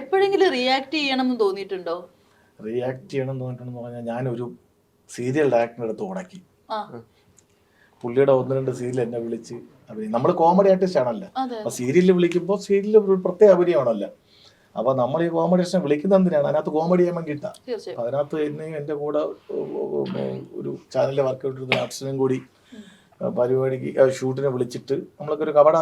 എപ്പോഴെങ്കിലും റിയാക്ട് ചെയ്യണം എന്ന് തോന്നിയിട്ടുണ്ടോ? റിയാക്ട് ചെയ്യണം എന്ന് തോന്നിയിട്ടുണ്ടെന്ന് പറഞ്ഞാൽ ഞാനൊരു സീരിയൽ ഡയറക്ടറിന്റെ അടുത്ത് ഉണക്കി പുള്ളിയുടെ ഒന്ന് രണ്ട് സീരിയൽ എന്നെ വിളിച്ച് അഭിനയം നമ്മൾ കോമഡി ആർട്ടിസ്റ്റ് ആണല്ലോ. അപ്പൊ സീരിയലിൽ വിളിക്കുമ്പോൾ സീരിയലിൽ ഒരു പ്രത്യേക അഭിനയമാണല്ലോ. അപ്പൊ നമ്മൾ ഈ കോമഡി ആർട്ടിസ്റ്റിനെ വിളിക്കുന്നത് എന്തിനാണ്? അതിനകത്ത് കോമഡി ചെയ്യാൻ വേണ്ടി തീർച്ചയായും. അപ്പൊ അതിനകത്ത് എന്നെയും എന്റെ കൂടെ ഒരു ചാനലിൽ വർക്ക് ആർട്ടിസ്റ്റിനും കൂടി പരിപാടിക്ക് ഷൂട്ടിനെ വിളിച്ചിട്ട് നമ്മളൊക്കെ ഒരു കപട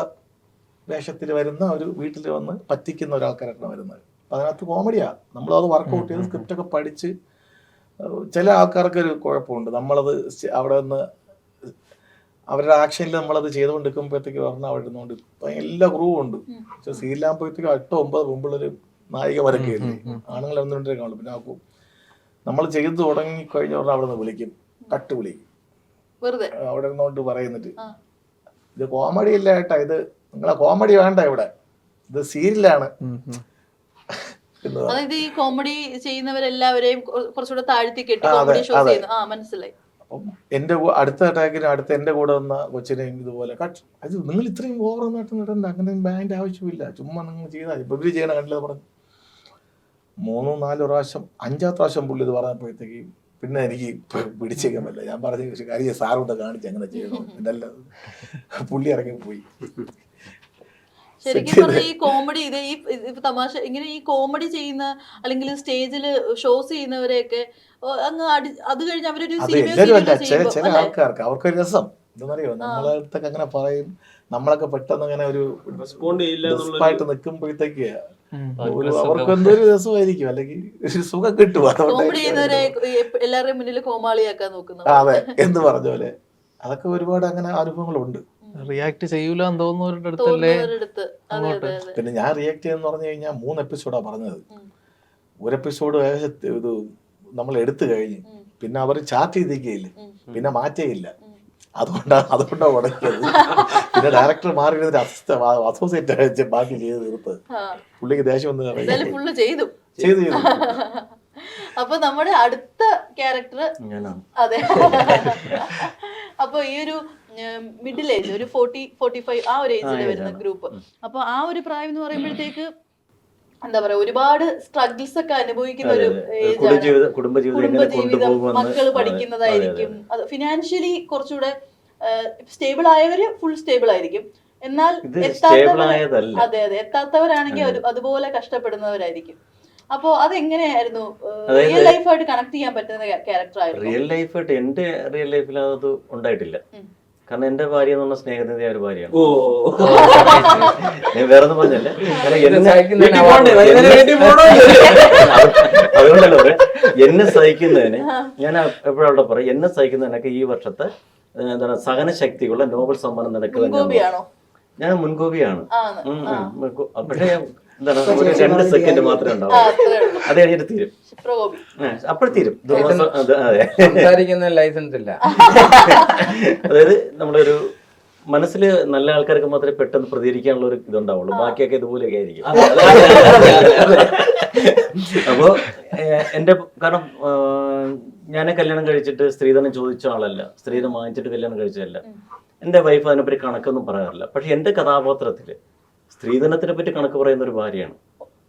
വേഷത്തിൽ വരുന്ന ഒരു വീട്ടിൽ വന്ന് പറ്റിക്കുന്ന ഒരാൾക്കാരാണ് വരുന്നത്. അപ്പം അതിനകത്ത് കോമഡിയാണ് നമ്മളത് വർക്കൗട്ട് ചെയ്ത് സ്ക്രിപ്റ്റൊക്കെ പഠിച്ച് ചില ആൾക്കാർക്ക് ഒരു കുഴപ്പമുണ്ട്. നമ്മളത് അവിടെ നിന്ന് അവരുടെ ആക്ഷനിൽ നമ്മളത് ചെയ്തുകൊണ്ടിരിക്കുമ്പോഴത്തേക്ക് പറഞ്ഞാൽ അവിടെ ഇരുന്നുകൊണ്ട് ഇപ്പൊ എല്ലാ ഗ്രൂവും ഉണ്ട്. പക്ഷെ സീലാകുമ്പോഴത്തേക്കും എട്ടോ ഒമ്പത് മുമ്പുള്ളൊരു നായിക വരക്കുകയല്ലേ ആണുങ്ങൾ ഒന്ന് രണ്ടേ കാണും പിന്നെ ആക്കും. നമ്മൾ ചെയ്തു തുടങ്ങി കഴിഞ്ഞ പറഞ്ഞാൽ അവിടെ നിന്ന് വിളിക്കും. കട്ട് വിളിക്കും. വെറുതെ. അവിടെ നിന്നുകൊണ്ട് പറയുന്നിട്ട്. ഇത് കോമഡി ഇല്ല ഏട്ടാ ഇത് നിങ്ങളെ കോമഡി വേണ്ട ഇവിടെ. ഇത് സീരിയലാണ്. അതായത് ഈ കോമഡി ചെയ്യുന്നവരെല്ലാവരെയും കുറ- കുറച്ചുകൂടെ താഴ്ത്തി കെട്ടി കോമഡി ഷോസ് ചെയ്യുന്നു. ആ മനസ്സിലായി. അപ്പം എന്റെ അടുത്ത അറ്റാക്കിന് അടുത്ത എന്റെ കൂടെ വന്ന കൊച്ചിനെയും ഇതുപോലെ കട്ട് അത് നിങ്ങൾ ഇത്രയും ഓവർ നേട്ടം നടണ്ട. അങ്ങനെ ബാൻഡ് ആവശ്യമില്ല. ചുമ്മാ നിങ്ങൾ ചെയ്താൽ ഇപ്പൊ ഇവർ ചെയ്യണ കണ്ടില്ല പറഞ്ഞു? മൂന്നോ നാലോ പ്രാവശ്യം അഞ്ചാം പ്രാവശ്യം പുള്ളി ഇത് പറഞ്ഞപ്പോഴത്തേക്ക് പിന്നെ എനിക്ക് പിടിച്ചേക്കാൻ പറ്റില്ല. ഞാൻ പറഞ്ഞു "പക്ഷേ കാര്യം സാറുകൊണ്ട് കാണിച്ച് അങ്ങനെ ചെയ്യണം? എന്നല്ല. പുള്ളി ഇറങ്ങി പോയി ശരിക്കും പറഞ്ഞാൽ ഈ കോമഡി ഇത് ഈ തമാശ ഇങ്ങനെ ഈ കോമഡി ചെയ്യുന്ന അല്ലെങ്കിൽ സ്റ്റേജിൽ ഷോസ് ചെയ്യുന്നവരെയൊക്കെ അങ്ങ് അടി അത് കഴിഞ്ഞ് അവരൊരു ചില ചില? ആൾക്കാർക്ക് അവർക്കൊരു രസം. എന്താണെന്നറിയോ നമ്മളെ അടുത്തൊക്കെ അങ്ങനെ പറയും. നമ്മളൊക്കെ പെട്ടെന്ന് അങ്ങനെ ഒരു റെസ്പോണ്ട് നിൽക്കുമ്പോഴത്തേക്ക് ഒരു അവർക്ക് എന്തൊരു രസമായിരിക്കും. അല്ലെങ്കിൽ ഒരു സുഖം കിട്ടും. കോമഡി ചെയ്യുന്നവരെ അതുകൊണ്ട് എല്ലാവരുടെയും മുന്നിൽ കോമാളിയാക്കാൻ നോക്കുന്നു. അതെ. എന്ന് പറഞ്ഞ പോലെ. അതൊക്കെ ഒരുപാട് അങ്ങനെ അനുഭവങ്ങളുണ്ട് റിയാക്ട് ചെയ്യൂല എന്ന് തോന്നുന്നവരുടെ അടുത്തല്ലേ അതെ പിന്നെ ഞാൻ റിയാക്ട് ചെയ്യാന്ന് പറഞ്ഞു കഴിഞ്ഞാൽ മൂന്ന് എപ്പിസോഡാ പറഞ്ഞത്. ഒരു എപ്പിസോഡ് ഇത് നമ്മൾ എടുത്തു കഴിഞ്ഞ് പിന്നെ അവർ ചാറ്റ് ചെയ്തിരിക്കുകയില്ല. പിന്നെ മാറ്റേയില്ല അതുകൊണ്ടാണ് അതുകൊണ്ടാണ് ഉടക്കിയത്. പിന്നെ ഡയറക്ടർ മാറി അസോസിയേറ്റ് ബാക്കി ചെയ്ത് തീർത്തത്. പുള്ളിക്ക് ദേഷ്യം ഒന്നും ചെയ്തു. ചെയ്തു അപ്പൊ നമ്മുടെ അടുത്ത ക്യാരക്ടർ അതെ. ഈ ഒരു മിഡിൽ ഏജ് ഒരു ഫോർട്ടി ഫോർട്ടി ഫൈവ് ആ ഒരു ഏജിൽ വരുന്ന ഗ്രൂപ്പ് അപ്പൊ ആ ഒരു പ്രായം എന്ന് പറയുമ്പോഴത്തേക്ക് എന്താ പറയാ ഒരുപാട് സ്ട്രഗിൾസ് ഒക്കെ അനുഭവിക്കുന്ന ഒരു കുടുംബജീവിതം മക്കൾ പഠിക്കുന്നതായിരിക്കും. അത് ഫിനാൻഷ്യലി കുറച്ചുകൂടെ സ്റ്റേബിൾ ആയവര് ഫുൾ സ്റ്റേബിൾ ആയിരിക്കും. എന്നാൽ ആയതല്ല. അതെ അതെ. എത്താത്തവരാണെങ്കിൽ അതുപോലെ കഷ്ടപ്പെടുന്നവരായിരിക്കും. അപ്പോ അത് എങ്ങനെയായിരുന്നു റിയൽ ലൈഫായിട്ട് കണക്ട് ചെയ്യാൻ പറ്റുന്ന ക്യാരക്ടർ ആയിരുന്നു. റിയൽ ലൈഫായിട്ട് എന്റെ റിയൽ ലൈഫിൽ അത് ഉണ്ടായിട്ടില്ല. കാരണം എന്റെ ഭാര്യ എന്ന് പറഞ്ഞ സ്നേഹത്തിന്റെ ഒരു ഭാര്യയാണ്. ഓ. ഞാൻ വേറെ ഒന്നും പറഞ്ഞല്ലേ എന്നെ സഹിക്കുന്നതിന്? അതുകൊണ്ടല്ല എന്നെ ഞാൻ എപ്പോഴും അവിടെ പറയും? എന്നെ സഹിക്കുന്നതിനൊക്കെ ഈ വർഷത്തെ എന്താണ് സഹനശക്തിയുള്ള നോബൽ സമ്മാനം നടക്കുന്നത് ഞാൻ മുൻകോപിയാണ്? ആണ്. ഉം, ഉം. പക്ഷേ എന്താണ്? ഒരു രണ്ട് സെക്കൻഡ് മാത്രമേ ഉണ്ടാവും അത് കഴിഞ്ഞിട്ട് തീരും. അപ്പോൾ തീരും. അതെ സംസാരിക്കുന്ന ലൈസൻസ് ഇല്ല. അതായത് നമ്മളൊരു മനസ്സിൽ നല്ല ആൾക്കാർക്ക് മാത്രമേ പെട്ടെന്ന് പ്രതികരിക്കാനുള്ള ഒരു ഇതുണ്ടാവുള്ളൂ. ബാക്കിയൊക്കെ ഇതുപോലെയൊക്കെ ആയിരിക്കും. അപ്പോൾ എന്റെ കാരണം ഞാൻ കല്യാണം കഴിച്ചിട്ട് സ്ത്രീധനം ചോദിച്ച ആളല്ല. സ്ത്രീധനം വാങ്ങിച്ചിട്ട് കല്യാണം കഴിച്ചതല്ല. എന്റെ വൈഫ് അതിനെപ്പറ്റി കണക്കൊന്നും പറയാറില്ല. പക്ഷെ എന്റെ കഥാപാത്രത്തിൽ സ്ത്രീധനത്തിനെ പറ്റി കണക്ക് പറയുന്ന ഒരു ഭാര്യയാണ്.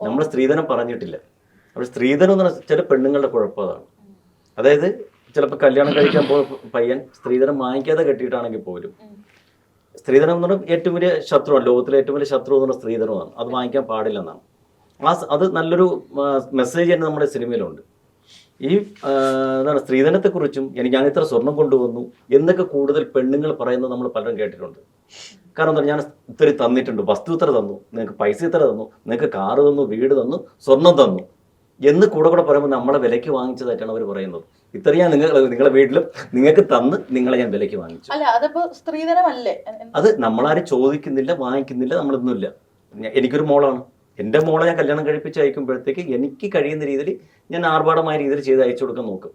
നമ്മൾ സ്ത്രീധനം പറഞ്ഞിട്ടില്ല. അപ്പോൾ സ്ത്രീധനം എന്ന് പറഞ്ഞാൽ ചില പെണ്ണുങ്ങളുടെ കുഴപ്പം അതാണ്. അതായത് ചിലപ്പോൾ കല്യാണം കഴിക്കാൻ പോ പയ്യൻ സ്ത്രീധനം വാങ്ങിക്കാതെ കെട്ടിയിട്ടാണെങ്കിൽ പോലും സ്ത്രീധനം എന്ന് പറഞ്ഞാൽ ഏറ്റവും വലിയ ശത്രുവാണ്. ലോകത്തിലെ ഏറ്റവും വലിയ ശത്രു എന്ന് പറഞ്ഞാൽ സ്ത്രീധനമാണ്. അത് വാങ്ങിക്കാൻ പാടില്ലെന്നാണ് ആ അത് നല്ലൊരു മെസ്സേജ് തന്നെ നമ്മുടെ സിനിമയിലുണ്ട്. ഈ എന്താണ് സ്ത്രീധനത്തെക്കുറിച്ചും ഞാൻ ഇത്ര സ്വർണം കൊണ്ടുവന്നു എന്നൊക്കെ കൂടുതൽ പെണ്ണുങ്ങൾ പറയുന്നത് നമ്മൾ പലരും കേട്ടിട്ടുണ്ട്. കാരണം എന്താ ഞാൻ ഇത്ര തന്നിട്ടുണ്ട്. വസ്തു ഇത്ര തന്നു നിങ്ങൾക്ക് പൈസ ഇത്ര തന്നു നിങ്ങൾക്ക് കാറ് തന്നു വീട് തന്നു സ്വർണം തന്നു. എന്ന് കൂടെ കൂടെ പറയുമ്പോൾ നമ്മളെ വിലയ്ക്ക് വാങ്ങിച്ചതായിട്ടാണ് അവർ പറയുന്നത്. ഇത്രയും ഞാൻ നിങ്ങൾ നിങ്ങളെ വീട്ടിലും നിങ്ങൾക്ക് തന്ന് നിങ്ങളെ ഞാൻ വിലയ്ക്ക് വാങ്ങിച്ചു. അല്ല അതിപ്പോ സ്ത്രീധനമല്ലേ? അത് നമ്മളാരും ചോദിക്കുന്നില്ല വാങ്ങിക്കുന്നില്ല നമ്മളൊന്നുമില്ല. എനിക്കൊരു മോളാണ്. എന്റെ മോളെ ഞാൻ കല്യാണം കഴിപ്പിച്ച് അയക്കുമ്പോഴത്തേക്ക് എനിക്ക് കഴിയുന്ന രീതിയിൽ ഞാൻ ആർഭാടമായ രീതിയിൽ ചെയ്ത് അയച്ചു കൊടുക്കാൻ നോക്കും.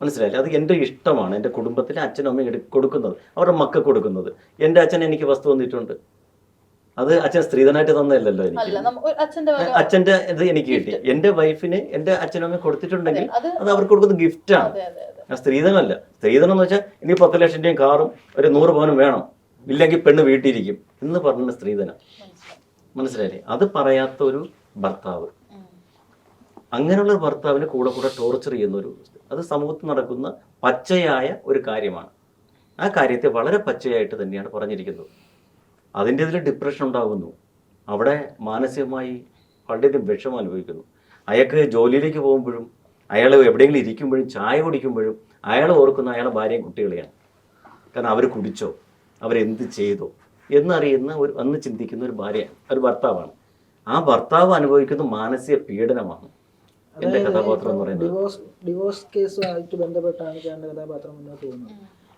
മനസ്സിലായില്ലേ? അത് എന്റെ ഇഷ്ടമാണ് എന്റെ കുടുംബത്തിലെ അച്ഛനും അമ്മയും കൊടുക്കുന്നത് അവരുടെ മക്ക കൊടുക്കുന്നത്. എന്റെ അച്ഛൻ എനിക്ക് വസ്തു വന്നിട്ടുണ്ട് അത് അച്ഛൻ സ്ത്രീധനായിട്ട് തന്നതല്ലല്ലോ എനിക്ക്. അച്ഛന്റെ അച്ഛന്റെ ഇത് എനിക്ക് കിട്ടി. എന്റെ വൈഫിന് എന്റെ അച്ഛനും അമ്മയും കൊടുത്തിട്ടുണ്ടെങ്കിൽ അത് അവർക്ക് കൊടുക്കുന്ന ഗിഫ്റ്റാണ് സ്ത്രീധനമല്ല. സ്ത്രീധനം എന്ന് വെച്ചാൽ ഇനി പത്ത് ലക്ഷം രൂപയും കാറും ഒരു നൂറ് പവനും വേണം. ഇല്ലെങ്കിൽ പെണ്ണ് വീട്ടിയിരിക്കും എന്ന് പറഞ്ഞ സ്ത്രീധനം. മനസ്സിലായി മനസ്സിലായില്ലേ? അത് പറയാത്ത ഒരു ഭർത്താവ്. അങ്ങനെയുള്ള ഭർത്താവിനെ കൂടെ കൂടെ ടോർച്ചർ ചെയ്യുന്ന ഒരു അത് സമൂഹത്തിൽ നടക്കുന്ന പച്ചയായ ഒരു കാര്യമാണ്. ആ കാര്യത്തെ വളരെ പച്ചയായിട്ട് തന്നെയാണ് പറഞ്ഞിരിക്കുന്നത്. അതിന്റെ ഇതിൽ ഡിപ്രഷൻ ഉണ്ടാകുന്നു. അവിടെ മാനസികമായി വളരെയധികം വിഷമം അനുഭവിക്കുന്നു. അയാൾക്ക് ജോലിയിലേക്ക് പോകുമ്പോഴും അയാൾ എവിടെയെങ്കിലും ഇരിക്കുമ്പോഴും ചായ കുടിക്കുമ്പോഴും അയാൾ ഓർക്കുന്ന അയാളെ ഭാര്യയും കുട്ടികളെയാണ്. കാരണം അവർ കുടിച്ചോ അവരെന്ത് ചെയ്തോ എന്നറിയുന്ന ഒരു അന്ന് ചിന്തിക്കുന്ന ഒരു ഭാര്യ ഒരു ഭർത്താവാണ്. ആ ഭർത്താവ് അനുഭവിക്കുന്ന മാനസിക പീഡനമാണ്. എന്റെ കഥാപാത്രം എന്ന് പറയുന്നത്. ഡിവോഴ്സ് ഡിവോഴ്സ് കേസുമായിട്ട് ബന്ധപ്പെട്ടാണ് ചേട്ടന്റെ കഥാപാത്രം മുന്നോട്ട് പോകുന്നത്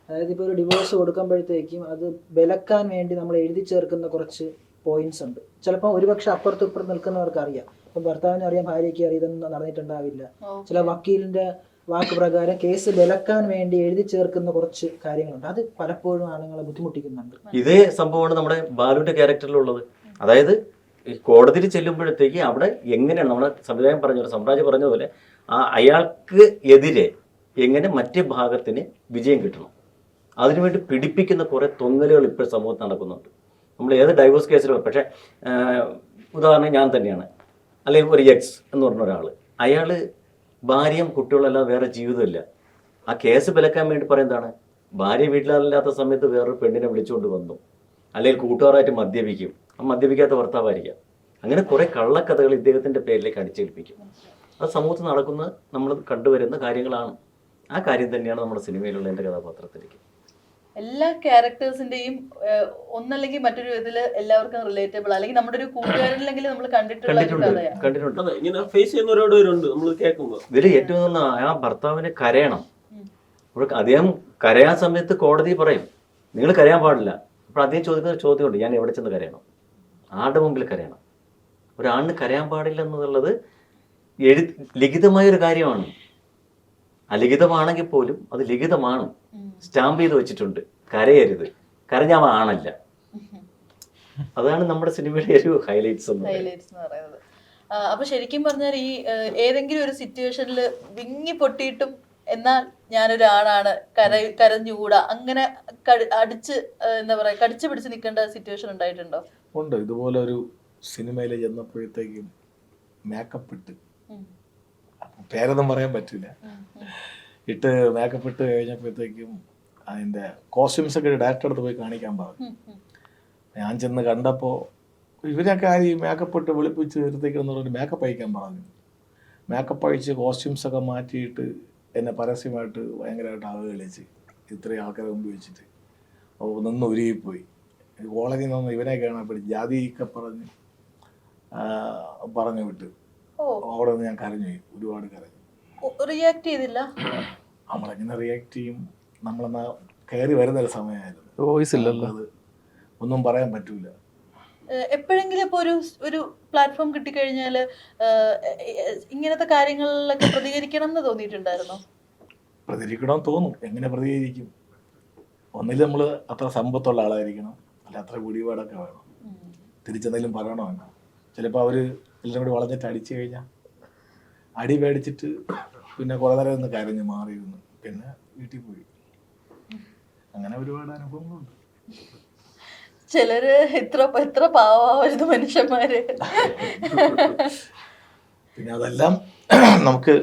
അതായത് ഇപ്പോൾ ഒരു ഡിവോഴ്സ് കൊടുക്കുമ്പോഴത്തേക്കും അത് വിലക്കാൻ വേണ്ടി നമ്മൾ എഴുതി ചേർക്കുന്ന കുറച്ച് പോയിന്റ്സ് ഉണ്ട്. ചിലപ്പോൾ ഒരുപക്ഷെ അപ്പുറത്തും ഇപ്പുറത്ത് നിൽക്കുന്നവർക്ക് അറിയാം. ഇപ്പം ഭർത്താവിന് അറിയാം ഭാര്യയ്ക്ക് അറിയാം ഇതൊന്നും നടന്നിട്ടുണ്ടാവില്ല. ചില വക്കീലിന്റെ വാക്ക് പ്രകാരം കേസ് വിലക്കാൻ വേണ്ടി എഴുതി ചേർക്കുന്ന കുറച്ച് കാര്യങ്ങളുണ്ട്. അത് പലപ്പോഴും ആണുങ്ങളെ ബുദ്ധിമുട്ടിക്കുന്നുണ്ട്. ഇതേ സംഭവമാണ് നമ്മുടെ ബാലുവിന്റെ ക്യാരക്ടറിലുള്ളത് അതായത് ഈ കോടതിയിൽ ചെല്ലുമ്പോഴത്തേക്ക് അവിടെ എങ്ങനെയാണ് നമ്മുടെ സംവിധായകൻ പറഞ്ഞ പറഞ്ഞ പോലെ ആ അയാൾക്ക് എതിരെ എങ്ങനെ മറ്റേ ഭാഗത്തിന് വിജയം കിട്ടണം? അതിനുവേണ്ടി പിടിപ്പിക്കുന്ന കുറേ തൊങ്ങലുകൾ ഇപ്പോൾ സമൂഹത്തിൽ നടക്കുന്നുണ്ട്. നമ്മൾ ഏത് ഡൈവോഴ്സ് കേസിലും പക്ഷേ ഉദാഹരണം ഞാൻ തന്നെയാണ്. അല്ലെങ്കിൽ ഒരു എക്സ് എന്ന് പറഞ്ഞ ഒരാൾ അയാൾ ഭാര്യയും കുട്ടികളെല്ലാം വേറെ ജീവിതമില്ല. ആ കേസ് വിലക്കാൻ വേണ്ടി പറയുന്നതാണ് ഭാര്യ വീട്ടിലല്ലാത്ത സമയത്ത് വേറൊരു പെണ്ണിനെ വിളിച്ചുകൊണ്ട് വന്നു. അല്ലെങ്കിൽ കൂട്ടുകാരായിട്ട് മദ്യപിക്കും. മദ്യപിക്കാത്ത ഭർത്താവായിരിക്കാം. അങ്ങനെ കുറെ കള്ളക്കഥകൾ ഇദ്ദേഹത്തിന്റെ പേരിലേക്ക് അടിച്ചേൽപ്പിക്കും. അത് സമൂഹത്തിൽ നടക്കുന്ന നമ്മൾ കണ്ടുവരുന്ന കാര്യങ്ങളാണ്. ആ കാര്യം തന്നെയാണ് നമ്മുടെ സിനിമയിലുള്ള എന്റെ കഥാപാത്രത്തിലേക്ക്. എല്ലാ ക്യാരക്ടേഴ്സിന്റെയും ഒന്നല്ലെങ്കിൽ മറ്റൊരു ഇതിൽ എല്ലാവർക്കും റിലേറ്റബിൾ അല്ലെങ്കിൽ നമ്മുടെ ഒരു കൂട്ടുകാരിലെങ്കിലും നമ്മൾ കണ്ടിട്ടുള്ള ഫേസ് ചെയ്യുന്ന ഒരുപാട് പേരുണ്ട് നമ്മൾ കേൾക്കുമ്പോൾ ഇതിൽ ഏറ്റവും നല്ല ആ ഭർത്താവിനെ കരയണം. അപ്പോൾ അദ്ദേഹം കരയാൻ സമയത്ത് കോടതി പറയും നിങ്ങൾ കരയാൻ പാടില്ല. അപ്പോൾ അദ്ദേഹം ചോദിക്കുന്ന ചോദ്യമുണ്ട് ഞാൻ എവിടെ ചെന്ന് കരയണം? ആരുടെ മുമ്പിൽ കരയണം? ഒരാണിന് കരയാൻ പാടില്ല എന്നുള്ളത് എഴു ലിഖിതമായ ഒരു കാര്യമാണ്. അലിഖിതമാണെങ്കിൽ പോലും അത് ലിഖിതമാണ്. സ്റ്റാമ്പ് ചെയ്ത് വെച്ചിട്ടുണ്ട്. കരയരുത്. കരഞ്ഞാൽ ആണല്ല. അതാണ് നമ്മുടെ സിനിമയുടെ ഒരു ഹൈലൈറ്റ്സ് ഹൈലൈറ്റ്സ് എന്ന് പറയുന്നത്. അപ്പൊ ശരിക്കും പറഞ്ഞാൽ ഈ ഏതെങ്കിലും ഒരു സിറ്റുവേഷനിൽ വിങ്ങി പൊട്ടിയിട്ടും എന്നാൽ ഞാനൊരാളാണ് കര കരഞ്ഞുകൂടാ. അങ്ങനെ അടിച്ച് എന്താ പറയാ കടിച്ചു പിടിച്ച് നിൽക്കേണ്ട സിറ്റുവേഷൻ ഉണ്ടായിട്ടുണ്ടോ? ഉണ്ട്. ഇതുപോലെ ഒരു സിനിമയിൽ ചെന്നപ്പോഴത്തേക്കും മേക്കപ്പ് ഇട്ട്. പേരൊന്നും പറയാൻ പറ്റില്ല. ഇട്ട് മേക്കപ്പ് ഇട്ട് കഴിഞ്ഞപ്പോഴത്തേക്കും അതിന്റെ കോസ്റ്റ്യൂംസ് ഒക്കെ ഡയറക്ടർ അടുത്ത് പോയി കാണിക്കാൻ പറഞ്ഞു. ഞാൻ ചെന്ന് കണ്ടപ്പോൾ ഇവരൊക്കെ ആര് ഈ മേക്കപ്പ് ഇട്ട് വെളുപ്പിച്ച് പറഞ്ഞ് മേക്കപ്പ് അയക്കാൻ പറഞ്ഞു. മേക്കപ്പ് അഴിച്ച് കോസ്റ്റ്യൂംസ് ഒക്കെ മാറ്റിയിട്ട് എന്നെ പരസ്യമായിട്ട് ഭയങ്കരമായിട്ട് അവഹേളിച്ച് ഇത്രയും ആൾക്കാരെ മുമ്പ് വെച്ചിട്ട്. അപ്പോൾ നിന്ന് ഉരുകിപ്പോയി കോളേജിൽ നിന്ന് ഇവനെ കാണാൻ ജാതിയൊക്കെ പറഞ്ഞ് പറഞ്ഞു വിട്ട്. അവിടെ നിന്ന് ഞാൻ കരഞ്ഞു പോയി. ഒരുപാട് കരഞ്ഞു. റിയാക്ട് ചെയ്തില്ല? നമ്മളെങ്ങനെ റിയാക്ട് ചെയ്യും? നമ്മളെന്നാ കയറി വരുന്ന ഒരു സമയമായിരുന്നു. വോയിസ് ഇല്ലല്ലോ. അത് ഒന്നും പറയാൻ പറ്റൂല. എപ്പോഴെങ്കിലും ഇപ്പോൾ ഒരു ഒരു പ്ലാറ്റ്ഫോം കിട്ടിക്കഴിഞ്ഞാൽ ഇങ്ങനത്തെ കാര്യങ്ങളിലൊക്കെ പ്രതികരിക്കണം എന്ന് തോന്നിയിട്ടുണ്ടായിരുന്നോ? പ്രതികരിക്കണം തോന്നും. എങ്ങനെ പ്രതികരിക്കും? ഒന്നിൽ നമ്മൾ അത്ര സമ്പത്തുള്ള ആളായിരിക്കണം. അല്ല അത്ര പിടിപാടൊക്കെ വേണം തിരിച്ചെന്തെങ്കിലും പറയണമെന്ന് ചിലപ്പോൾ അവർ എല്ലാം കൂടി വളഞ്ഞിട്ട് അടിച്ചു കഴിഞ്ഞാൽ അടി പേടിച്ചിട്ട് പിന്നെ കുറേ നേരം ഒന്ന് കരഞ്ഞ് മാറിയിരുന്നു. പിന്നെ വീട്ടിൽ പോയി. അങ്ങനെ ഒരുപാട് അനുഭവങ്ങളുണ്ട്. ചിലര് ഇത്ര എത്ര പാവാവരുത് മനുഷ്യന്മാര്. പിന്നെ അതെല്ലാം നമുക്ക്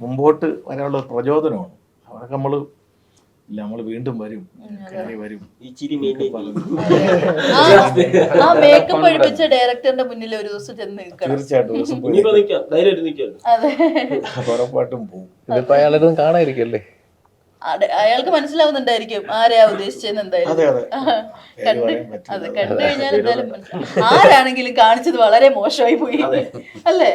മുമ്പോട്ട് വരാനുള്ള പ്രചോദനമാണ്. അതൊക്കെ നമ്മൾ ഇല്ല നമ്മൾ വീണ്ടും വരും. കയറി വരും. ഈ ചിരി ആ മേക്കപ്പ് ഡയറക്ടറിന്റെ മുന്നിൽ ഒരു ദിവസം ചെന്ന് നിൽക്കണം. തീർച്ചയായിട്ടും ഒരു ദിവസം പോയി ഉറപ്പായിട്ടും പോകും ഇതിപ്പോ അയാളിരുന്ന് കാണാതിരിക്കല്ലേ? അയാൾക്ക് മനസ്സിലാവുന്നുണ്ടായിരിക്കും ആരെയാ ഉദ്ദേശിച്ചെന്ന് എന്തായാലും. അതെ അതെ. കണ്ട് അതെ കഴിഞ്ഞാൽ എന്തായാലും മനസ്സിലാവും. ആരാണെങ്കിലും കാണിച്ചത് വളരെ മോശമായി പോയി. അല്ലേ?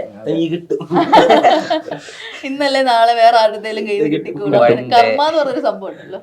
ഇന്നല്ലേ നാളെ വേറെ ആരുടെയും കയ്യിൽ കിട്ടിക്കൂടാ. കർമ്മ എന്ന് പറഞ്ഞൊരു സംഭവം ഉണ്ടല്ലോ.